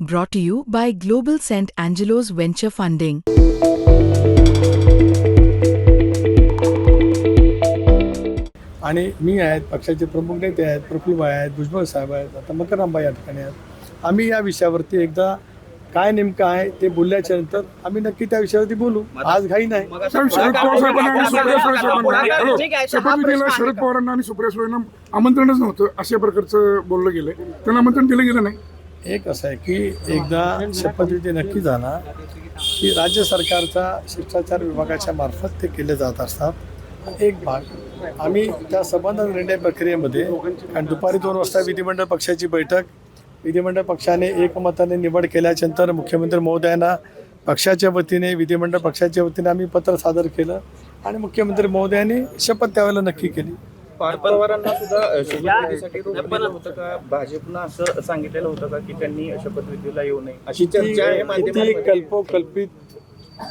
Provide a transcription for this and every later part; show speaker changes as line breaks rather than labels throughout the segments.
Brought to you by Global St. Angelo's Venture Funding.
आणि मी आहेत पक्षाचे प्रमुख नेते आहेत प्रफुल्लभाई आहेत भुजबळ साहेब आहेत आता मकरांबाई या ठिकाणी आहेत. आम्ही या विषयावरती एकदा काय नेमकं आहे ते बोलल्याच्या नंतर आम्ही नक्की त्या विषयावरती बोलू. आज घाई नाही.
शरद पवारांना आणि सुप्रिया सुळेंना आमंत्रणच नव्हतं अशा प्रकारचं बोललं गेलंय. त्यांना आमंत्रण दिलं गेलं नाही.
एक असं आहे की एकदा शपथविधी नक्की झाला की राज्य सरकारचा शिष्टाचार विभागाच्या मार्फत ते केले जात असतात. एक भाग. आम्ही त्या संबंध निर्णय प्रक्रियेमध्ये कारण दुपारी दोन वाजता विधिमंडळ पक्षाची बैठक. विधिमंडळ पक्षाने एकमताने निवड केल्याच्यानंतर मुख्यमंत्री महोदयांना पक्षाच्या वतीने विधिमंडळ पक्षाच्या वतीने आम्ही पत्र सादर केलं आणि मुख्यमंत्री महोदयांनी शपथ त्यावेळेला नक्की केली.
पार्थ पवारांना सुद्धा शपथविधीसाठी होतं का? भाजपनं असं सांगितलेलं होतं का की त्यांनी शपथविधीला येऊ नये? अशी चर्चा आहे
किती
माध्यमांमध्ये.
कल्पोकल्पित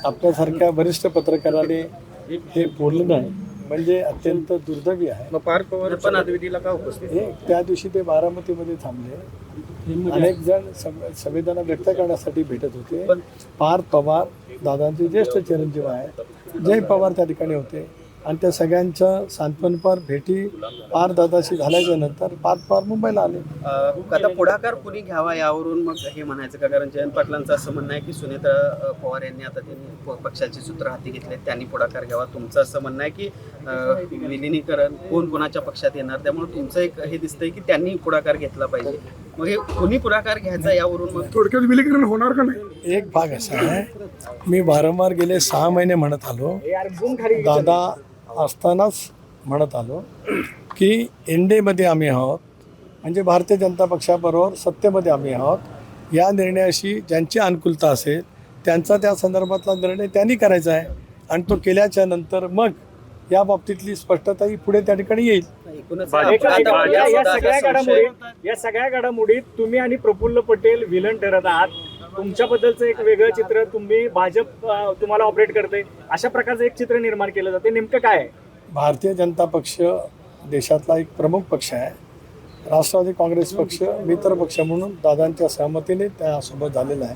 आपल्यासारख्या वरिष्ठ पत्रकाराने हे बोललं नाही. म्हणजे अत्यंत दुर्दैवी आहे.
मग पार्थ पवार शपथविधीला का उपस्थित?
हे त्या दिवशी ते बारामतीमध्ये थांबले. अनेक जण सं- संवेदना व्यक्त करण्यासाठी भेटत होते. पार्थ पवार दादांचे ज्येष्ठ चिरंजीव आहे जय पवार त्या ठिकाणी होते. आणि त्या सगळ्यांचं सांत्वनपर भेटी पार दादाशी झाल्याच्यानंतर पार्थ पवार मुंबईला आले.
अ, आता पुढाकार कुणी घ्यावा यावरून मग हे म्हणायचं का? कारण जयंत पाटलांचं असं म्हणणं आहे की सुनेत्रा अ, पवार यांनी आता त्यांनी प- पक्षाचे सूत्र हाती घेतले त्यांनी पुढाकार घ्यावा. तुमचं असं म्हणणं आहे की विलिनीकरण कोण कोणाच्या पक्षात येणार? त्यामुळे तुमचं एक हे दिसतंय की त्यांनी पुढाकार घेतला पाहिजे. मग हे कुणी पुढाकार घ्यायचा यावरून मग?
थोडक्यात विलीकरण होणार का नाही?
एक भाग असा आहे. मी वारंवार गेले सहा महिने म्हणत आलो. दादा असतानाच म्हणत आलो की एनडीएमध्ये आम्ही आहोत म्हणजे भारतीय जनता पक्षाबरोबर सत्तेमध्ये आम्ही आहोत. या निर्णयाशी ज्यांची अनुकूलता असेल त्यांचा त्या संदर्भातला निर्णय त्यांनी करायचा आहे आणि तो केल्याच्यानंतर मग या बाबतीतली स्पष्टता ही पुढे त्या ठिकाणी येईल.
या सगळ्या घडामोडीत तुम्ही आणि प्रफुल्ल पटेल विलन ठरत आहात. तुमच्याबद्दलचं एक वेगळं चित्र तुम्ही भाजप तुम्हाला ऑपरेट करते अशा प्रकारचं एक चित्र निर्माण केलं जाते. नेमकं काय आहे?
भारतीय जनता पक्ष देशातला एक प्रमुख पक्ष आहे. राष्ट्रवादी काँग्रेस पक्ष मित्र पक्ष म्हणून दादांच्या सहमतीने त्यासोबत झालेला आहे.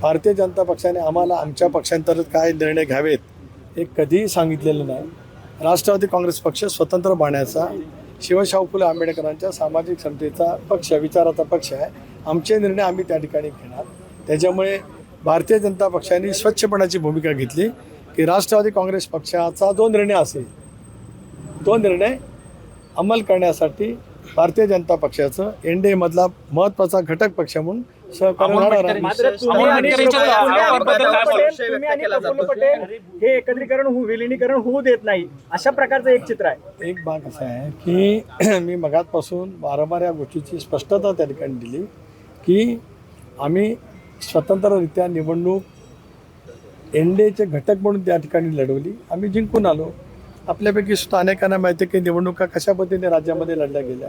भारतीय जनता पक्षाने आम्हाला आमच्या पक्षांतर्गत काय निर्णय घ्यावेत हे कधीही सांगितलेलं नाही. राष्ट्रवादी काँग्रेस पक्ष स्वतंत्र पाहण्याचा शिवशाहू फुले आंबेडकरांच्या सामाजिक क्षमतेचा पक्ष विचाराचा पक्ष आहे. आमचे निर्णय आम्ही त्या ठिकाणी घेणार. त्याच्यामुळे भारतीय जनता पक्षाने स्वच्छपणाची भूमिका घेतली की राष्ट्रवादी काँग्रेस पक्षाचा जो निर्णय असेल तो निर्णय अंमल करण्यासाठी भारतीय जनता पक्षाचं एन डी एमधला महत्त्वाचा घटक पक्ष म्हणून
हे एकत्रीकरण होऊ विलिनीकरण होऊ देत नाही. अशा प्रकारचं एक चित्र आहे.
एक भाग असा आहे की मी मगातपासून वारंवार या गोष्टीची स्पष्टता त्या ठिकाणी दिली की आम्ही स्वतंत्ररित्या निवडणूक एन डी एचे घटक म्हणून त्या ठिकाणी लढवली. आम्ही जिंकून आलो. आपल्यापैकी सुद्धा अनेकांना माहिती आहे की निवडणुका कशा पद्धतीने राज्यामध्ये लढल्या गेल्या.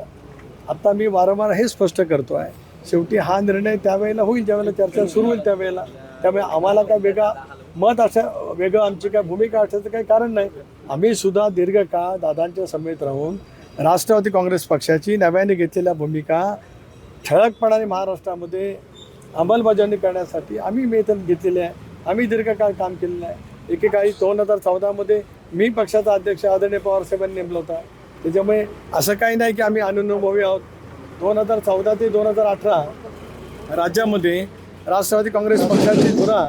आता मी वारंवार हे स्पष्ट करतो आहे. शेवटी हा निर्णय त्यावेळेला होईल ज्यावेळेला चर्चा सुरू होईल त्यावेळेला. त्यामुळे आम्हाला काय वेगळा मत असं वेगळं आमची काय भूमिका असायचं काही कारण नाही. आम्ही सुद्धा दीर्घकाळ दादांच्या समेत राहून राष्ट्रवादी काँग्रेस पक्षाची नव्याने घेतलेल्या भूमिका ठळकपणाने महाराष्ट्रामध्ये अंमलबजावणी करण्यासाठी आम्ही मेहनत घेतलेली आहे. आम्ही दीर्घकाळ काम केलेलं आहे. एकेकाळी दोन हजार चौदामध्ये मी पक्षाचा अध्यक्ष आदरणीय पवारसाहेबांनी नेमला होता. त्याच्यामुळे असं काही नाही की आम्ही अनुभवी आहोत. दोन हजार चौदा ते दोन हजार अठरा राज्यामध्ये राष्ट्रवादी काँग्रेस पक्षाची धुरा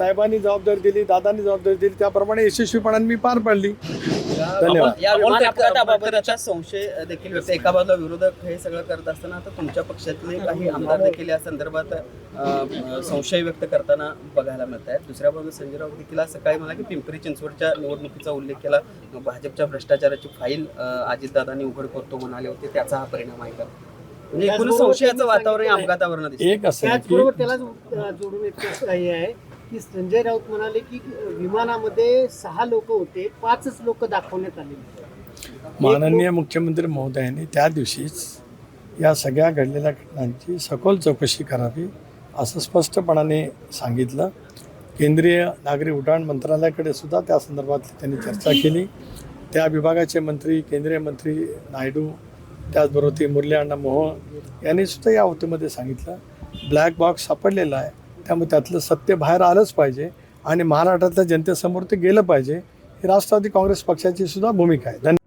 साहेबांनी जबाबदारी दिली दादांनी जबाबदारी दिली त्याप्रमाणे यशस्वीपणाने मी पार पाडली. धन्यवाद.
या विमान अपघाताबाबतचा संशय देखील व्यक्त एका बाजूला विरोधक हे सगळं करत असताना आता तुमच्या पक्षातले काही आमदार देखील या संदर्भात संशय व्यक्त करताना बघायला मिळत आहेत दुसऱ्या बाजूला संजय राऊत देखील आज सकाळी मला की पिंपरी चिंचवडच्या निवडणुकीचा उल्लेख केला. भाजपच्या भ्रष्टाचाराची फाईल अजितदादांनी उघड करतो म्हणाले होते त्याचा हा परिणाम आहे का? म्हणजे एकूण संशयाचं वातावरण दिसतं
एक असं
त्याचबरोबर त्याला जोडून काही आहे. की संजय राऊत म्हणाले की विमानामध्ये सहा लोक होते पाचच लोक दाखवण्यात आले
माननीय मुख्यमंत्री महोदयांनी त्या दिवशीच या सगळ्या घडलेल्या घटनांची सखोल चौकशी करावी असं स्पष्टपणाने सांगितलं. केंद्रीय नागरी उड्डाण मंत्रालयाकडे सुद्धा त्या संदर्भात त्यांनी चर्चा केली. त्या विभागाचे मंत्री केंद्रीय मंत्री नायडू त्याचबरोबर ती मुरली अण्णा मोहोळ यांनी सुद्धा या वतीमध्ये सांगितलं. ब्लॅक बॉक्स सापडलेला आहे. त्यामुळे त्यातलं सत्य बाहेर आलंच पाहिजे आणि महाराष्ट्रातल्या जनतेसमोर ते गेलं पाहिजे. ही राष्ट्रवादी काँग्रेस पक्षाची सुद्धा भूमिका आहे. धन्यवाद.